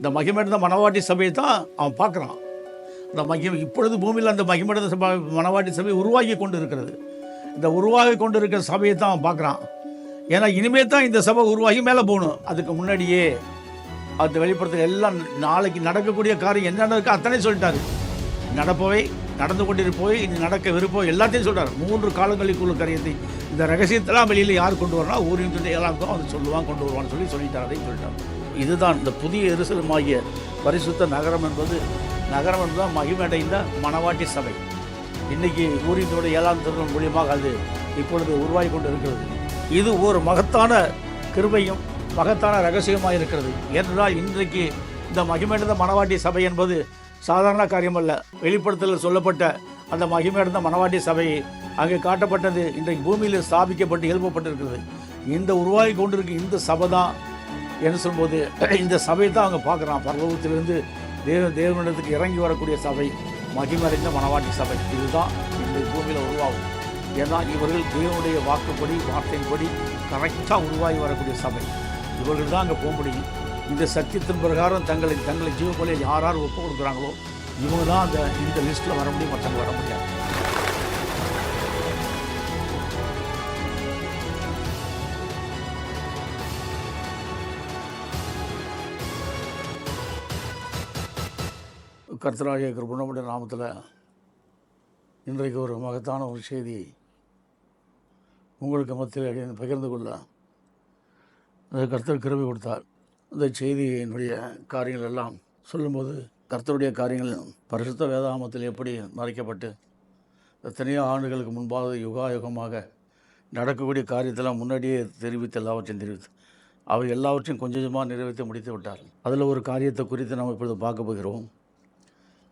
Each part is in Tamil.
இந்த மகிமடைந்த மணவாட்டி சபையை தான் அவன் பார்க்குறான். இந்த மகிம் இப்பொழுது பூமியில் அந்த மகிமடைந்த சபை மணவாட்டி சபை உருவாகி கொண்டு இருக்கிறது இந்த உருவாகி கொண்டு இருக்கிற சபையை தான் அவன் பார்க்குறான். ஏன்னா இனிமே தான் இந்த சபை உருவாகி மேலே போகணும். அதுக்கு முன்னாடியே அந்த வெளிப்படத்தில் எல்லாம் நாளைக்கு நடக்கக்கூடிய காரியம் என்னென்ன இருக்கோ அத்தனை சொல்லிட்டாரு. நடப்பவை நடந்து கொண்டிருப்போய் இனி நடக்க விருப்பம் எல்லாத்தையும் சொல்கிறார் மூன்று காலங்களுக்குள்ள காரியத்தை இந்த ரகசியத்தெல்லாம் வெளியில் யார் கொண்டு வரனா ஊரின் துணை எல்லாருக்கும் அவன் சொல்லுவான் கொண்டு வருவான்னு சொல்லி சொல்லிட்டார் அதையும் சொல்லிட்டார். இதுதான் இந்த புதிய எருசலமாகிய பரிசுத்த நகரம் என்பது. நகரம் என்பதுதான் மகிமடைந்த மணவாட்டி சபை. இன்றைக்கி ஊரினோட ஏழாம் திருமணம் மூலியமாக அது இப்பொழுது உருவாகி கொண்டு இருக்கிறது இது ஒரு மகத்தான கிருபையும் மகத்தான ரகசியமாக இருக்கிறது. ஏனென்றால் இன்றைக்கு இந்த மகிமடைந்த மணவாட்டி சபை என்பது சாதாரண காரியமில்லை வெளிப்படுத்தல சொல்லப்பட்ட அந்த மகிமையடைந்த மணவாட்டி சபை அங்கே காட்டப்பட்டது. இன்றைக்கு பூமியில் ஸ்தாபிக்கப்பட்டு எழுப்பப்பட்டிருக்கிறது. இந்த உருவாகி கொண்டிருக்க இந்த சபை தான் என்ன சொல்லும்போது இந்த சபையை தான் அவங்க பார்க்குறான். பரலோகத்திலிருந்து தேவ தேவனிடத்துக்கு இறங்கி வரக்கூடிய சபை மகிமடைந்த மணவாட்டி சபை. இதுதான் இந்த பூமியில் உருவாகும். ஏன்னா இவர்கள் தேவனுடைய வாக்குப்படி வார்த்தையின்படி கரெக்டாக உருவாகி வரக்கூடிய சபை. இவர்கள் தான் அங்கே போக முடியும் இந்த சத்தியத்தின் பிரகாரம் தங்களை தங்களை ஜீவ யார் யார் ஒப்பு கொடுக்குறாங்களோ இவங்க தான் அந்த இந்த லிஸ்ட்டில் வர முடியும் மற்றவங்க வர முடியாது. கர்த்தராகிய கிருபணமுடைய நாமத்தில் இன்றைக்கு ஒரு மகத்தான ஒரு செய்தி உங்களுக்கு மத்தியில் பகிர்ந்து கொள்ள. கர்த்தர் கிருபை கொடுத்தார். இந்த செய்தியினுடைய காரியங்கள் எல்லாம் சொல்லும்போது கர்த்தருடைய காரியங்கள் பரிசுத்த வேதாமத்தில் எப்படி மறைக்கப்பட்டு எத்தனையோ ஆண்டுகளுக்கு முன்பாக யுகா யுகமாக நடக்கக்கூடிய காரியத்தெல்லாம் முன்னாடியே தெரிவித்து எல்லாவற்றையும் தெரிவித்து அவை எல்லாவற்றையும் கொஞ்சம் கொஞ்சமாக நிறைவேற்றி முடித்து விட்டார் அதில் ஒரு காரியத்தை குறித்து நாம் இப்பொழுது பார்க்க போகிறோம்.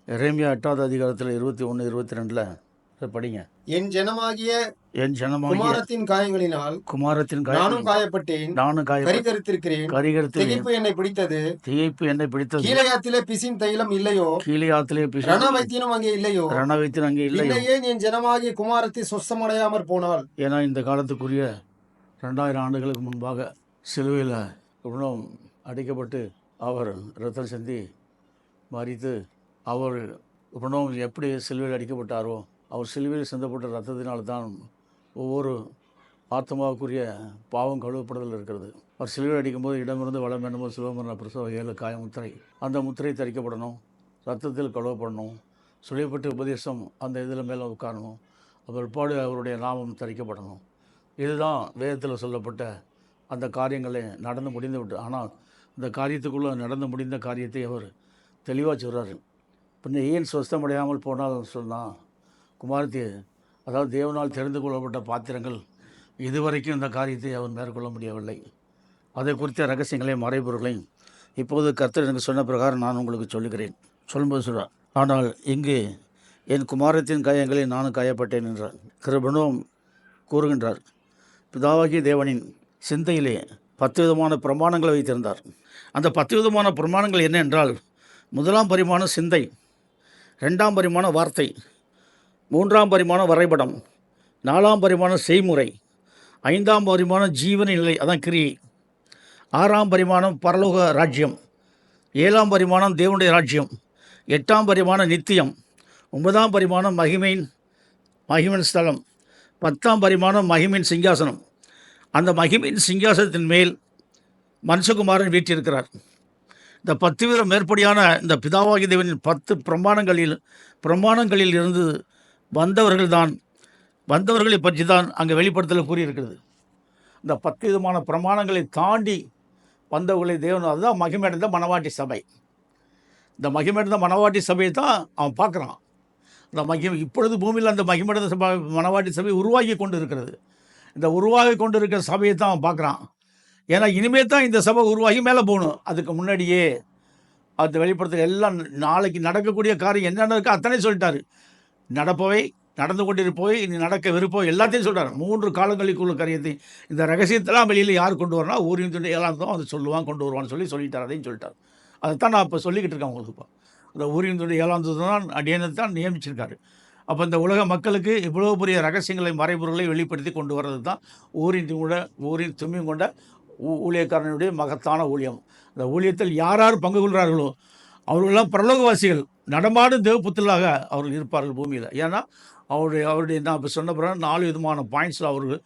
எரேமியா எட்டாவது அதிகாரத்தில் இருபத்தி ஒன்று இருபத்தி ரெண்டில் படிங்க. என் ஜனமாகிய என் ஜனமாகிய குமாரத்தின் காயங்களினால் குமாரத்தின் நானும் காய காயப்பட்டேன். நானும் காய கரிகரித்திருக்கிறேன். கரிகரத்தில் திகைப்பு என்னை பிடித்தது. திகைப்பு என்னை பிடித்தது. கீழையாத்திலே பிசின் தைலம் இல்லையோ? கீழியாத்திலே பிசு ரண வைத்தியனும் அங்கே இல்லையோ? ரணவைத்தின் அங்கே இல்லை இல்லையே என் ஜனமாகிய குமாரத்தை சொஸ்தமடையாமற் போனால்? ஏன்னா இந்த காலத்துக்குரிய ரெண்டாயிரம் ஆண்டுகளுக்கு முன்பாக சிலுவையில் இவ்வளோ அடிக்கப்பட்டு அவர் ரத்தம் சிந்தி மறித்து அவர் இவ்வளோ எப்படி சிலுவையில் அடிக்கப்பட்டாரோ அவர் சிலுவையில் சிந்தப்பட்ட ரத்தத்தினால் தான் ஒவ்வொரு ஆத்மாவுக்குரிய பாவம் கழுவப்படுதல் இருக்கிறது. அவர் சிலுவையில் அடிக்கும்போது இடமிருந்து வளம் என்னமோ சிவமரண பிரசவ ஏழு காய முத்திரை. அந்த முத்திரை தரிக்கப்படணும். ரத்தத்தில் கழுவப்படணும். சுழியப்பட்டு உபதேசம் அந்த இதில் மேலே உட்காரணும். பிற்பாடு அவருடைய நாமம் தரிக்கப்படணும். இதுதான் வேதத்தில் சொல்லப்பட்ட அந்த காரியங்களை நடந்து முடிந்து விட்டு ஆனால் இந்த காரியத்துக்குள்ளே நடந்து முடிந்த காரியத்தை அவர் தெளிவாக சொல்கிறார் பின்ன ஏன் சொஸ்தமடையாமல் போனால் சொன்னால் குமாரத்தி அதாவது தேவனால் தெரிந்து கொள்ளப்பட்ட பாத்திரங்கள் இதுவரைக்கும் இந்த காரியத்தை அவர் மேற்கொள்ள முடியவில்லை. அதை குறித்த ரகசியங்களையும் மறைபொருளையும் இப்போது கர்த்தர் எனக்கு சொன்ன பிரகாரம் நான் உங்களுக்கு சொல்லுகிறேன். சொல்லும்போது சொல்கிறார் ஆனால் இங்கு என் குமாரத்தின் காயங்களை நானும் காயப்பட்டேன் என்றார். கிருபனும் கூறுகின்றார் பிதாவாகிய தேவனின் சிந்தையிலே பத்து விதமான பிரமாணங்களை வைத்திருந்தார். அந்த பத்து விதமான பிரமாணங்கள் என்ன என்றால் முதலாம் பரிமாணம் சிந்தை ரெண்டாம் பரிமாண வார்த்தை மூன்றாம் பரிமாணம் வரைபடம் நாலாம் பரிமாணம் செய்முறை ஐந்தாம் பரிமாணம் ஜீவன நிலை அதான் கிரியை ஆறாம் பரிமாணம் பரலோக ராஜ்யம் ஏழாம் பரிமாணம் தேவனுடைய ராஜ்யம் எட்டாம் பரிமாணம் நித்தியம் ஒன்பதாம் பரிமாணம் மகிமையின் மகிமின் ஸ்தலம் பத்தாம் பரிமாணம் மகிமின் சிங்காசனம். அந்த மகிமின் சிங்காசனத்தின் மேல் மனுஷகுமாரன் வீற்றிருக்கிறார். இந்த பத்து வித மேற்படியான இந்த பிதாவாகி தேவனின் பத்து பிரமாணங்களில் பிரமாணங்களில் இருந்து வந்தவர்கள் தான் வந்தவர்களை பற்றி தான் அங்கே வெளிப்படுத்தல கூறியிருக்கிறது. இந்த பத்து விதமான பிரமாணங்களை தாண்டி வந்தவர்களை தேவன் அதுதான் மகிமையடைந்த மணவாட்டி சபை. இந்த மகிமையடைந்த மணவாட்டி சபையை தான் அவன் பார்க்குறான். இந்த மகிமை இப்பொழுது பூமியில் அந்த மகிமையடைந்த சபை மணவாட்டி சபை உருவாகி கொண்டு இருக்கிறது இந்த உருவாகி கொண்டு இருக்கிற சபையை தான் அவன் பார்க்குறான். ஏன்னா இனிமே தான் இந்த சபை உருவாகி மேலே போகணும். அதுக்கு முன்னாடியே அந்த வெளிப்படுத்துகிற எல்லாம் நாளைக்கு நடக்கக்கூடிய காரியம் என்னென்ன இருக்கோ அத்தனை சொல்லிட்டாரு. நடப்பவை நடந்து கொண்டிருப்போய் இனி நடக்க விருப்பம் எல்லாத்தையும் சொல்கிறார் மூன்று காலங்களுக்குள்ள காரியத்தை இந்த ரகசியத்தெல்லாம் வெளியில் யார் கொண்டு வரனா ஊரின் துணை எல்லாம் அதை சொல்லுவான் கொண்டு வருவான்னு சொல்லி சொல்லிட்டார் அதையும் சொல்லிட்டார். அதைத்தான் நான் இப்போ சொல்லிக்கிட்டு இருக்கேன் உங்களுக்கு இப்போ. அந்த ஊரின் துணை ஏழாம் தான் அடியனை தான் நியமிச்சிருக்காரு. அப்போ இந்த உலக மக்களுக்கு இவ்வளோ பெரிய ரகசியங்களை மறைபொருளை வெளிப்படுத்தி கொண்டு வர்றது தான் ஊரின் கூட ஊரின் தும்மியும் கொண்ட ஊ- ஊழியக்காரனுடைய மகத்தான ஊழியம். அந்த ஊழியத்தில் யார் யார் பங்கு கொள்கிறார்களோ அவர்களெல்லாம் பிரலோகவாசிகள். நடமாடும் தேவபுத்தலாக அவர்கள் இருப்பார்கள் பூமியில். ஏன்னா அவருடைய அவருடைய நான் இப்போ சொன்ன பிறகு நாலு விதமான பாயிண்ட்ஸில் அவர்கள்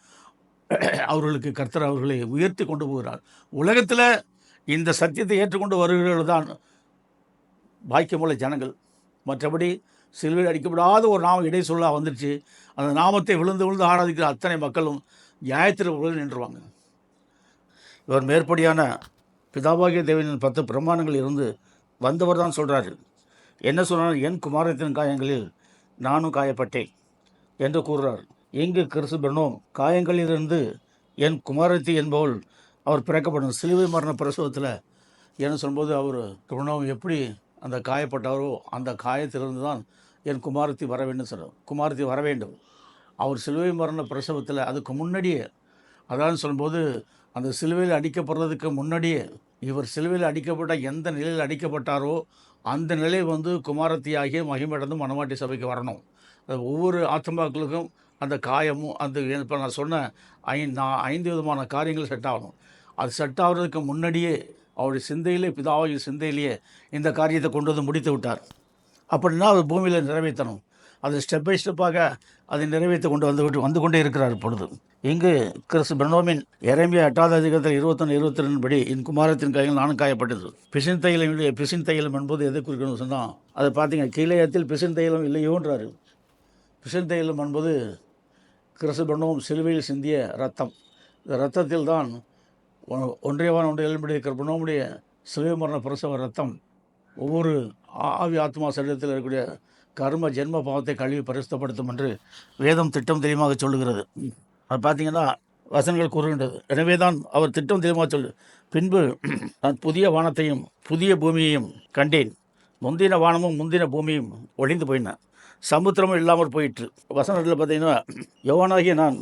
அவர்களுக்கு கர்த்தர் அவர்களை உயர்த்தி கொண்டு போகிறார். உலகத்தில் இந்த சத்தியத்தை ஏற்றுக்கொண்டு வருகிறவர்கள் தான் பாக்கியமுள்ள ஜனங்கள். மற்றபடி சிலுவையில் அடிக்கப்படாத ஒரு நாமம் இடை சொல்ல வந்துடுச்சு அந்த நாமத்தை விழுந்து விழுந்து ஆராதிக்கிற அத்தனை மக்களும் நியாயத்தில் உள்ள நின்றுவாங்க. இவர் மேற்படியான பிதாபாகிய தேவனின் பத்து பிரமாணங்கள் இருந்து வந்தவர் தான் சொல்கிறாரு என்ன சொன்னார்? என் குமாரத்தின் காயங்களில் நானும் காயப்பட்டேன் என்று கூறுறார். எங்கு கிறிஸ்துபனோ காயங்களிலிருந்து என் குமாரத்தி என்பவள் அவர் பிறக்கப்படும். சிலுவை மரண பிரசவத்தில் என்ன சொல்லும்போது அவர் பெர்னோம் எப்படி அந்த காயப்பட்டாரோ அந்த காயத்திலிருந்து தான் என் குமாரத்தி வர வேண்டும் சொல்கிறார் குமாரத்தி வர வேண்டும். அவர் சிலுவை மரண பிரசவத்தில் அதுக்கு முன்னாடியே அதான் சொல்லும்போது அந்த சிலுவையில் அடிக்கப்படுறதுக்கு முன்னாடியே இவர் சிலுவையில் அடிக்கப்பட்ட எந்த நிலையில் அடிக்கப்பட்டாரோ அந்த நிலை வந்து குமாரத்தியாகிய மகிமடந்து மணவாட்டி சபைக்கு வரணும். ஒவ்வொரு ஆத்மாக்களுக்கும் அந்த காயமும் அந்த இப்போ நான் சொன்ன ஐ நான் ஐந்து விதமான காரியங்கள் செட் ஆகணும். அது செட் ஆகிறதுக்கு முன்னாடியே அவருடைய சிந்தையிலே பிதாவாகிய சிந்தையிலேயே இந்த காரியத்தை கொண்டு வந்து முடித்து விட்டார். அப்படின்னா அது பூமியில் நிறைவேற்றணும். அது ஸ்டெப் பை ஸ்டெப்பாக அதை நிறைவேற்றி கொண்டு வந்துவிட்டு வந்து கொண்டே இருக்கிறார் பொழுது இங்கு கிறிஸ்து பிரனோமின் இறம்பிய எட்டாவது அதிகாரத்தில் இருபத்தொன்று இருபத்தி ரெண்டு படி என் குமாரத்தின் கையில் நானும் காயப்பட்டது. பிசின் தைலம் இல்லை பிசின் தைலம் என்பது எதை குறிக்கணும் சொன்னால் அதை பார்த்தீங்க கீழையத்தில் பிசின் தைலம் இல்லையோன்றாரு பிசின் தைலம் என்பது கிறிஸ்து பிரனோம் சிலுவையில் சிந்திய ரத்தம் இந்த ரத்தத்தில் தான் ஒ- ஒன்றிய எழும்படி இருக்கிற பிரனோமுடைய சிலுவை மரண பிரசவ ரத்தம் ஒவ்வொரு ஆ- ஆவி ஆத்மா சரீரத்தில் இருக்கக்கூடிய கர்ம ஜென்ம பாவத்தை கழுவி பரிசுத்தப்படுத்தும் என்று வேதம் திட்டம் தெளிவாக சொல்லுகிறது. அது பார்த்தீங்கன்னா வசனங்கள் கூறுகின்றது. எனவே தான் அவர் திட்டம் தெளிவாக சொல்லு. பின்பு நான் புதிய வானத்தையும் புதிய பூமியையும் கண்டேன். முந்தின வானமும் முந்தின பூமியும் ஒளிந்து போயின. சமுத்திரமும் இல்லாமல் போயிற்று. வசனத்தில் பார்த்தீங்கன்னா யோவானாகிய நான்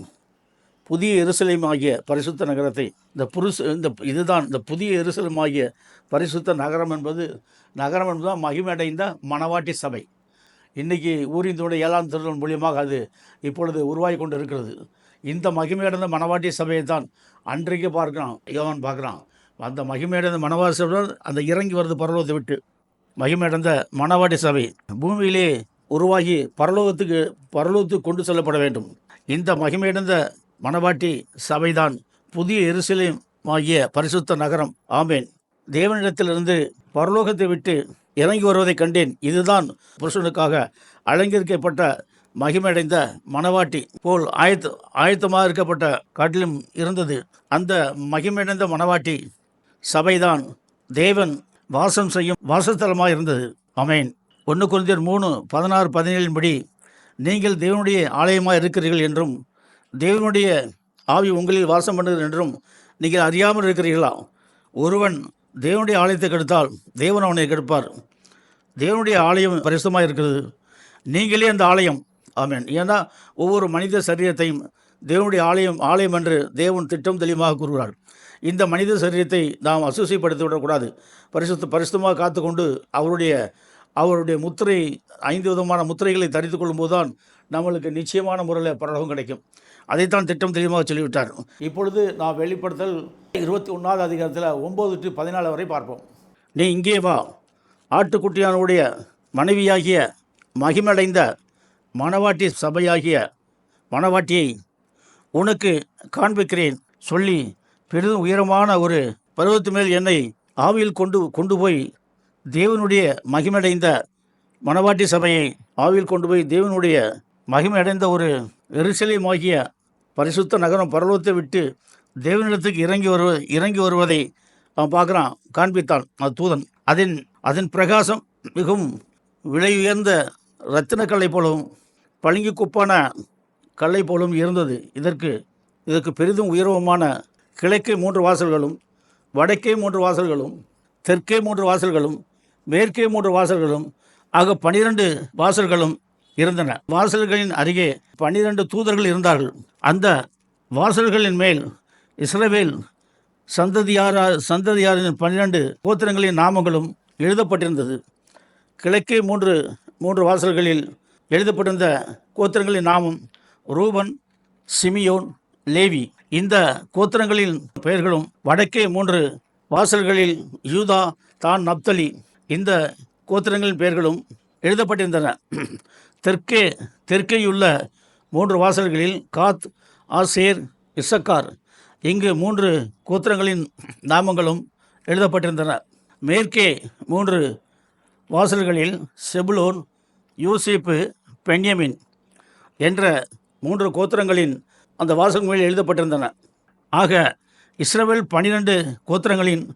புதிய எருசலேம் ஆகிய பரிசுத்த நகரத்தை இந்த புருசு இந்த இதுதான் இந்த புதிய எருசலேம் ஆகிய பரிசுத்த நகரம் என்பது நகரம் என்பதுதான் மகிமடைந்த மணவாட்டி சபை. இன்றைக்கி ஊரிந்தோடு ஏழாம் திருடன் மூலியமாக அது இப்பொழுது உருவாகி கொண்டு இருக்கிறது இந்த மகிமையடைந்த மணவாட்டி சபையை தான் அன்றைக்கு பார்க்குறான் யோவான் பார்க்குறான். அந்த மகிமையடைந்த மணவாட்டி சபை அந்த இறங்கி வருது பரலோகத்தை விட்டு மகிமையடைந்த மணவாட்டி சபை பூமியிலே உருவாகி பரலோகத்துக்கு பரலோகத்துக்கு கொண்டு செல்லப்பட வேண்டும். இந்த மகிமையடைந்த மணவாட்டி சபைதான் புதிய எருசலேம் ஆகிய பரிசுத்த நகரம். ஆமேன். தேவனிடத்திலிருந்து பரலோகத்தை விட்டு இறங்கி வருவதை கண்டேன். இதுதான் புருஷனுக்காக அலங்கரிக்கப்பட்ட மகிமடைந்த மணவாட்டி போல் ஆயத்த ஆயத்தமாக இருக்கப்பட்ட காட்டிலும் இருந்தது. அந்த மகிமடைந்த மணவாட்டி சபைதான் தேவன் வாசம் செய்யும் வாசஸ்தலமாக இருந்தது. அமேன் ஒன்று குருந்தியர் மூணு பதினாறு பதினேழின் படி நீங்கள் தேவனுடைய ஆலயமாக இருக்கிறீர்கள் என்றும் தேவனுடைய ஆவி உங்களில் வாசம் பண்ணுகிறது என்றும் நீங்கள் அறியாமல் இருக்கிறீர்களா? ஒருவன் தேவனுடைய ஆலயத்தை கெடுத்தால் தேவன் அவனை கெடுப்பார். தேவனுடைய ஆலயம் பரிசுமாக இருக்கிறது. நீங்களே அந்த ஆலயம். ஆமேன். ஏன்னா ஒவ்வொரு மனித சரீரத்தையும் தேவனுடைய ஆலயம் ஆலயம் என்று தேவன் திட்டம் தெளிவாக கூறுகிறார். இந்த மனித சரீரத்தை நாம் அசூசிப்படுத்தி விடக்கூடாது. பரிசுத்த பரிசுத்தமாக காத்துக்கொண்டு அவருடைய அவருடைய முத்திரை ஐந்து விதமான முத்திரைகளை தரித்து கொள்ளும்போது தான் நம்மளுக்கு நிச்சயமான முறையில் பரலோகம் கிடைக்கும். அதைத்தான் திட்டம் தெளிவாக சொல்லிவிட்டார். இப்பொழுது நான் வெளிப்படுத்தல் இருபத்தி ஒன்றாவது அதிகாரத்தில் ஒம்பது டு பதினாலு வரை பார்ப்போம். நீ இங்கே வா. ஆட்டுக்குட்டியானுடைய மனைவியாகிய மகிமடைந்த மணவாட்டி சபையாகிய மணவாட்டியை உனக்கு காண்பிக்கிறேன். சொல்லி பெரிதும் உயரமான ஒரு பருவத்து மேல் என்னை ஆவியில் கொண்டு கொண்டு போய் தேவனுடைய மகிமடைந்த மணவாட்டி சபையை ஆவியில் கொண்டு போய் தேவனுடைய மகிமையடைந்த ஒரு எருசலேம் பரிசுத்த நகரம் பரலோகத்தை விட்டு தேவனிடத்துக்கு இறங்கி வருவ இறங்கி வருவதை அவன் பார்க்குறான் காண்பித்தான் அது தூதன். அதன் அதன் பிரகாசம் மிகவும் விலை உயர்ந்த ரத்தின கல்லை போலவும் பளிங்கு குப்பான கல்லை போலவும் இருந்தது. இதற்கு இதற்கு பெரிதும் உயர்வமான கிழக்கே மூன்று வாசல்களும் வடக்கே மூன்று வாசல்களும் தெற்கே மூன்று வாசல்களும் மேற்கே மூன்று வாசல்களும் ஆக பனிரெண்டு வாசல்களும் இருந்தன. வாசல்களின் அருகே பன்னிரண்டு தூதர்கள் இருந்தார்கள். அந்த வாசல்களின் மேல் இஸ்ரவேல் சந்ததியாரா சந்ததியாரின் பன்னிரண்டு கோத்திரங்களின் நாமங்களும் எழுதப்பட்டிருந்தது. கிழக்கே மூன்று மூன்று வாசல்களில் எழுதப்பட்டிருந்த கோத்திரங்களின் நாமம் ரூபன் சிமியோன் லேவி. இந்த கோத்திரங்களின் பெயர்களும் வடக்கே மூன்று வாசல்களில் யூதா தான் நப்தலி. இந்த கோத்திரங்களின் பெயர்களும் எழுதப்பட்டிருந்தன. தெற்கே தெற்கேயுள்ள மூன்று வாசல்களில் காத் ஆசேர் இசக்கார் இங்கு மூன்று கோத்திரங்களின் நாமங்களும் எழுதப்பட்டிருந்தன. மேற்கே மூன்று வாசல்களில் செபுலோன் யூசிப்பு பென்யமின் என்ற மூன்று கோத்திரங்களின் அந்த வாசகங்களில் எழுதப்பட்டிருந்தன. ஆக இஸ்ரவேல் பனிரெண்டு கோத்திரங்களின்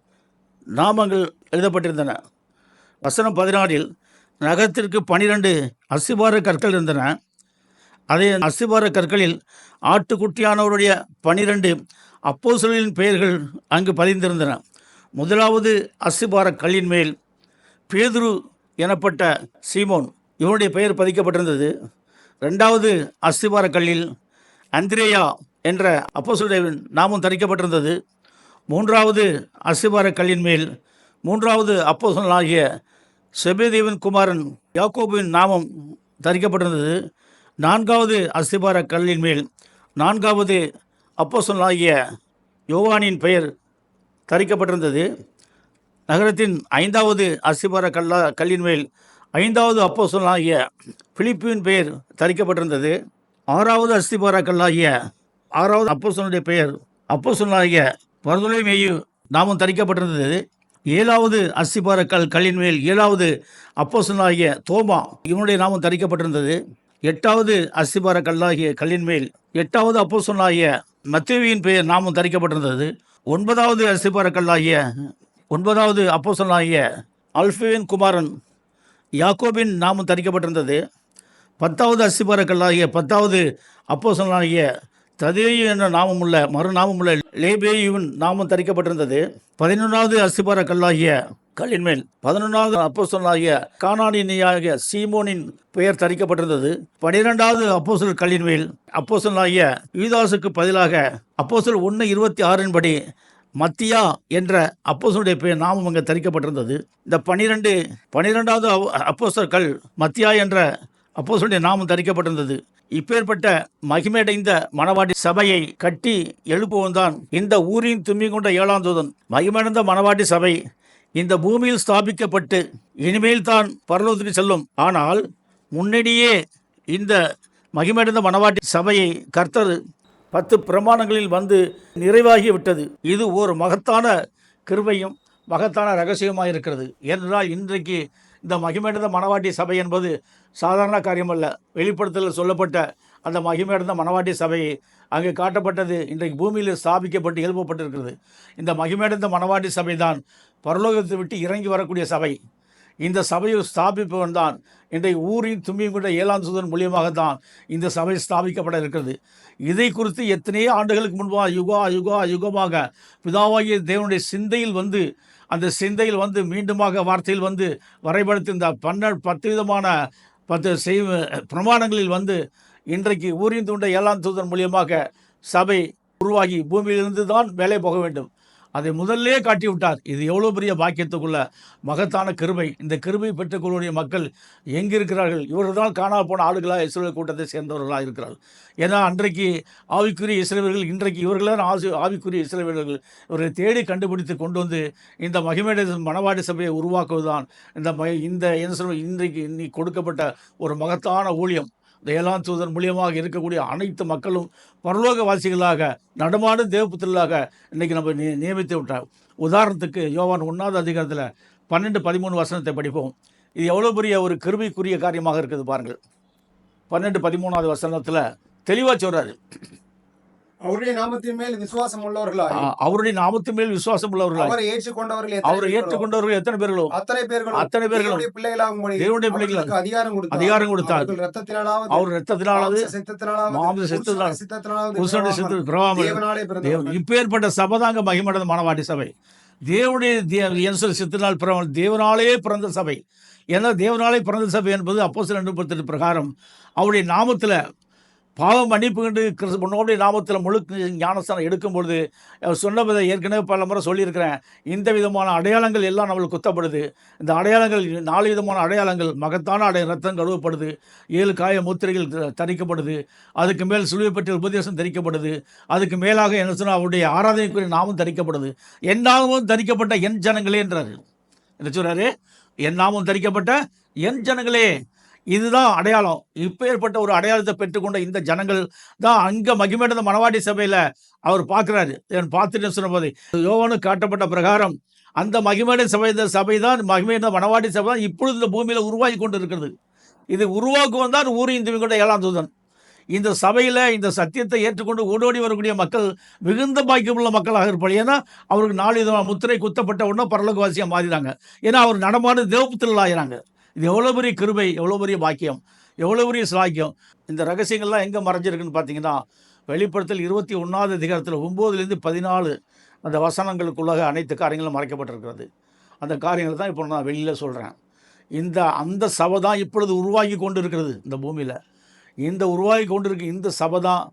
நாமங்கள் எழுதப்பட்டிருந்தன. வசனம் பதினாறில் நகரத்திற்கு பனிரெண்டு அசிபார கற்கள் இருந்தன. அதே அசிபார கற்களில் ஆட்டுக்குட்டியானவருடைய பனிரெண்டு அப்போசலின் பெயர்கள் அங்கு பதிந்திருந்தன. முதலாவது அசிபார கல்லின் மேல் பேதுரு எனப்பட்ட சீமோன் இவனுடைய பெயர் பதிக்கப்பட்டிருந்தது. ரெண்டாவது அஸ்திபார கல்லில் அந்திரேயா என்ற அப்போசுடைய நாமம் தரிக்கப்பட்டிருந்தது. மூன்றாவது அஸ்திபார கல்லின் மேல் மூன்றாவது அப்போஸ்தலனாகிய செபேதேவின் குமாரன் யாக்கோபுவின் நாமம் தரிக்கப்பட்டிருந்தது. நான்காவது அஸ்திபார கல்லின் மேல். நான்காவது அப்போசனாகிய யோவானின் பெயர் தரிக்கப்பட்டிருந்தது. நகரத்தின் ஐந்தாவது அஸ்திபார கல்லா கல்லின் மேல் ஐந்தாவது அப்போசனாகிய பிலிப்பின் பெயர் தரிக்கப்பட்டிருந்தது. ஆறாவது அஸ்திபார கல்லாகிய ஆறாவது அப்போசனுடைய பெயர் அப்போஸ்தலனாகிய பரதுலைமேயு நாமம் தரிக்கப்பட்டிருந்தது. ஏழாவது அஸ்திபார கல் கல்லின் மேல் ஏழாவது அப்போசனாகிய தோமா இவனுடைய நாமம் தரிக்கப்பட்டிருந்தது. எட்டாவது அஸ்திபார கல்லாகிய கல்லின் மேல் எட்டாவது அப்போசனாகிய மத்தேவியின் பெயர் நாமம் தரிக்கப்பட்டிருந்தது. ஒன்பதாவது அஸ்திபார கல்லாகிய ஒன்பதாவது அப்போசனாகிய அல்ஃபேவின் குமாரன் யாக்கோபின் நாமம் தரிக்கப்பட்டிருந்தது. பத்தாவது அஸ்திபார கல்லாகிய பத்தாவது அப்போசனாகிய ததேயு என்ற நாமமுள்ள மறுநாமமுள்ள லேபேயுவின் நாமம் தரிக்கப்பட்டிருந்தது. பதினொன்றாவது அசிபார கல்லாகிய கல்லின் மேல் பதினொன்றாவது அப்போஸ்தலனாகிய கானானியாகிய சீமோனின் பெயர் தரிக்கப்பட்டிருந்தது. பனிரெண்டாவது அப்போசல் கல்லின் மேல் அப்போஸ்தலனாகிய யூதாசுக்கு பதிலாக அப்போசல் ஒன்று இருபத்தி ஆறின் படி மத்தியா என்ற அப்போசனுடைய பெயர் நாமம் அங்கே தரிக்கப்பட்டிருந்தது. இந்த பனிரெண்டு பனிரெண்டாவது அப்போசர் கல் மத்தியா என்ற அப்போசனுடைய நாமம் தரிக்கப்பட்டிருந்தது. இப்பேற்பட்ட மகிமையடைந்த மணவாட்டி சபையை கட்டி எழுப்புவன் தான் இந்த ஊரின் தும்மி கொண்ட ஏழாம் தூதன். மகிமையடைந்த மணவாட்டி சபை இந்த பூமியில் ஸ்தாபிக்கப்பட்டு இனிமேல் தான் பரலோகத்துக்கு செல்லும். ஆனால் முன்னடியே இந்த மகிமையடைந்த மணவாட்டி சபையை கர்த்தர் பத்து பிரமாணங்களில் வந்து நிறைவாகி விட்டது. இது ஒரு மகத்தான கிருபையும் மகத்தான ரகசியமாக இருக்கிறது ஏனென்றால் இன்றைக்கு இந்த மகிமையடைந்த மணவாட்டி சபை என்பது சாதாரண காரியமல்ல. வெளிப்படுத்தலில் சொல்லப்பட்ட அந்த மகிமையடைந்த மணவாட்டி சபை அங்கே காட்டப்பட்டது. இன்றைக்கு பூமியில் ஸ்தாபிக்கப்பட்டு எழுப்பப்பட்டிருக்கிறது. இந்த மகிமையடைந்த மணவாட்டி சபை தான் பரலோகத்தை விட்டு இறங்கி வரக்கூடிய சபை. இந்த சபையை ஸ்தாபிப்பவன் தான். இன்றைக்கு ஊரின் தும்பியும் கொண்ட ஏழாம் சுதன் மூலியமாக தான் இந்த சபை ஸ்தாபிக்கப்பட இருக்கிறது. இதை குறித்து எத்தனையோ ஆண்டுகளுக்கு முன்பாக யுகா யுகா யுகமாக பிதாவாகிய தேவனுடைய சிந்தையில் வந்து அந்த சிந்தையில் வந்து மீண்டுமாக வார்த்தையில் வந்து வரைபடத்தில் இந்த பன்ன பத்து விதமான பத்து செய் பிரமாணங்களில் வந்து இன்றைக்கு ஊரின் தூண்ட ஏழாம் தூதன் மூலியமாக சபை உருவாகி பூமியிலிருந்து தான் வேலை போக வேண்டும். அதை முதல்லே காட்டி விட்டார் இது எவ்வளோ பெரிய பாக்கியத்துக்குள்ள மகத்தான கிருபை. இந்த கிருபை பெற்றுக்கொள்ளுடைய மக்கள் எங்கே இருக்கிறார்கள் இவர்கள் தான் காணாமல் போன ஆளுகளாக இஸ்ரேல் கூட்டத்தை சேர்ந்தவர்களாக இருக்கிறார்கள். ஏன்னா அன்றைக்கு ஆவிக்குரிய இஸ்ரேவர்கள் இன்றைக்கு இவர்களான ஆசி ஆவிக்குரிய இஸ்ரேவர்கள் இவரை தேடி கண்டுபிடித்து கொண்டு வந்து இந்த மகிமேட மணவாடி சபையை உருவாக்குவதுதான். இந்த ம இந்த என்ன சொல்வது இன்றைக்கு இன்னைக்கு கொடுக்கப்பட்ட ஒரு மகத்தான ஊழியம். இந்த தூதர் மூலியமாக இருக்கக்கூடிய அனைத்து மக்களும் பரலோகவாசிகளாக நடமாடும் தேவபுத்திரலாக இன்றைக்கி நம்ம நி நியமித்து விட்டார். உதாரணத்துக்கு யோவான் ஒன்றாவது அதிகாரத்தில் பன்னெண்டு பதிமூணு வசனத்தை படிப்போம். இது எவ்வளோ பெரிய ஒரு கிருபைக்குரிய காரியமாக இருக்குது பாருங்கள். பன்னெண்டு பதிமூணாவது வசனத்தில் தெளிவாக சொல்கிறாரு அவருடைய நாமத்தின் மேல் விசுவாசம் உள்ளவர்களாய் அவருடைய நாமத்து மேல் விசுவாசம் உள்ளவர்களாக அவரை ஏற்றுக்கொண்டவர்கள் அவரை ஏற்றுக்கொண்டவர்கள் எத்தனை பேர்களோ? அத்தனை பேர்களும் அத்தனை பேர்களும் பிள்ளைகளாகும்படி தேவனுடைய பிள்ளைகளாக அவர்களுக்கு அதிகாரம் கொடுத்தார். அதிகாரம் கொடுத்தார். ரத்தத்தினாலாவது அவர் இரத்தத்தினாலாவது மாம்ச சித்தத்தினாலாவது மாம்ச சித்தத்தினால- சித்தத்தினாலாவது புருஷனுடைய சித்தத்தில் பிறந்தவர்கள் இப்பேற்பட்ட சபதாங்க மகிமடைந்த மனவாட்டி சபை. தேவனுடைய தே- என் சொல் சித்தினால் பிறந்த தேவனாலே பிறந்த சபை. ஏன்னா தேவனாலே பிறந்த சபை என்பது அப்போ சில பிரகாரம். அவருடைய நாமத்தில் பாவம் மன்னிப்பு என்று கிறிஸ்து முன்னோடைய நாமத்தில் முழுக்க ஞானஸ்தானம் எடுக்கும் பொழுது அவர் சொன்னதை ஏற்கனவே பல முறை சொல்லியிருக்கிறேன். இந்த விதமான அடையாளங்கள் எல்லாம் நம்மளுக்கு குத்தப்படுது. இந்த அடையாளங்கள் நாலு விதமான அடையாளங்கள் மகத்தான அடைய ரத்தம் கழுவப்படுது. ஏழு காய முத்திரைகள் த- தரிக்கப்படுது. அதுக்கு மேல் சுழிவை பற்றிய உபதேசம் தரிக்கப்படுது. அதுக்கு மேலாக என்ன சொன்னால் அவருடைய ஆராதனைக்குரிய நாமம் தரிக்கப்படுது. என் நாமும் தரிக்கப்பட்ட என் ஜனங்களேன்றாரு என்ன சொல்கிறாரு என் நாமும் தரிக்கப்பட்ட என் ஜனங்களே. இதுதான் அடையாளம். இப்பேற்பட்ட ஒரு அடையாளத்தை பெற்றுக்கொண்ட இந்த ஜனங்கள் தான் அங்கே மகிமேடந்த மணவாட்டி சபையில் அவர் பார்க்குறாரு. என் பார்த்துட்டு சொன்னபோது யோவானு காட்டப்பட்ட பிரகாரம் அந்த மகிமையடை சபை இந்த சபை தான் மகிமேட மணவாட்டி சபை தான் இப்பொழுது இந்த பூமியில் உருவாகி கொண்டு இருக்கிறது இது உருவாக்குவன் தான் ஊர் கொண்ட ஏழாம் தூதன். இந்த சபையில் இந்த சத்தியத்தை ஏற்றுக்கொண்டு ஓடோடி வரக்கூடிய மக்கள் மிகுந்த பாக்கியமுள்ள மக்களாக இருப்பார் ஏன்னா அவருக்கு நாலு விதமான முத்திரை குத்தப்பட்ட உடனே பரலோகவாசியாக மாறினாங்க. ஏன்னா அவர் நடமாடு தேவபுத்திரல் ஆகிறாங்க இது எவ்வளோ பெரிய கிருபை எவ்வளோ பெரிய பாக்கியம் எவ்வளோ பெரிய சாக்கியம். இந்த ரகசியங்கள்லாம் எங்கே மறைஞ்சிருக்குன்னு பார்த்தீங்கன்னா வெளிப்படுத்தல் இருபத்தி ஒன்றாவது அதிகாரத்தில் ஒம்போதுலேருந்து பதினாலு அந்த வசனங்களுக்குள்ளாக அனைத்து காரியங்களும் மறைக்கப்பட்டிருக்கிறது. அந்த காரியங்கள் தான் இப்போ நான் வெளியில் சொல்கிறேன் இந்த அந்த சபை தான் இப்பொழுது உருவாகி கொண்டு இருக்கிறது இந்த பூமியில். இந்த உருவாகி கொண்டு இருக்க இந்த சபை தான்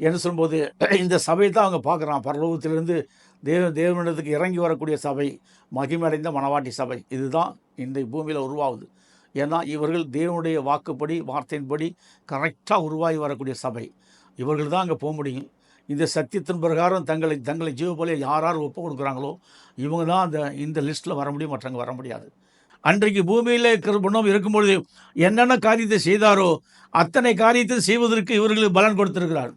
என்ன சொல்லும்போது இந்த சபையை தான் அவங்க பார்க்குறான். பரலோகத்திலிருந்து தேவ தேவனிடத்துக்கு இறங்கி வரக்கூடிய சபை மகிமடைந்த மணவாட்டி சபை. இதுதான் இந்த பூமியில் உருவாகுது. ஏன்னா இவர்கள் தேவனுடைய வாக்குப்படி வார்த்தையின்படி கரெக்டாக உருவாகி வரக்கூடிய சபை. இவர்கள் தான் அங்கே போக முடியும். இந்த சத்தியத்தின் பிரகாரம் தங்களை தங்களை ஜீவ யார் யார் ஒப்பு கொடுக்குறாங்களோ இவங்க தான் அந்த இந்த லிஸ்ட்டில் வர முடியும் மற்றவங்க வர முடியாது. அன்றைக்கு பூமியில் இருக்கிற இருக்கும்பொழுது என்னென்ன காரியத்தை செய்தாரோ அத்தனை காரியத்தை செய்வதற்கு இவர்களுக்கு பலன் கொடுத்திருக்கிறார்.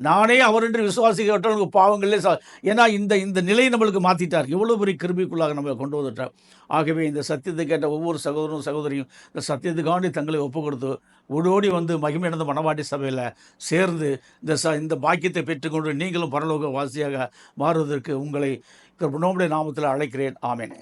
நானே அவர் என்று விசுவாசிக்கப்பட்டவங்களுக்கு பாவங்களே சா ஏன்னா இந்த இந்த நிலையை நம்மளுக்கு மாற்றிட்டார் எவ்வளோ பெரிய கிருபிக்குள்ளாக நம்மளை கொண்டு வந்துட்டார். ஆகவே இந்த சத்தியத்தை கேட்ட ஒவ்வொரு சகோதரனும் சகோதரியும் இந்த சத்தியத்துக்காண்டி தங்களை ஒப்பு கொடுத்து ஓடோடி வந்து மகிமையடைந்த மணவாட்டி சபையில் சேர்ந்து இந்த ச இந்த பாக்கியத்தை பெற்றுக்கொண்டு நீங்களும் பரலோக வாசியாக மாறுவதற்கு உங்களை நம்முடைய நாமத்தில் அழைக்கிறேன். ஆமேன்.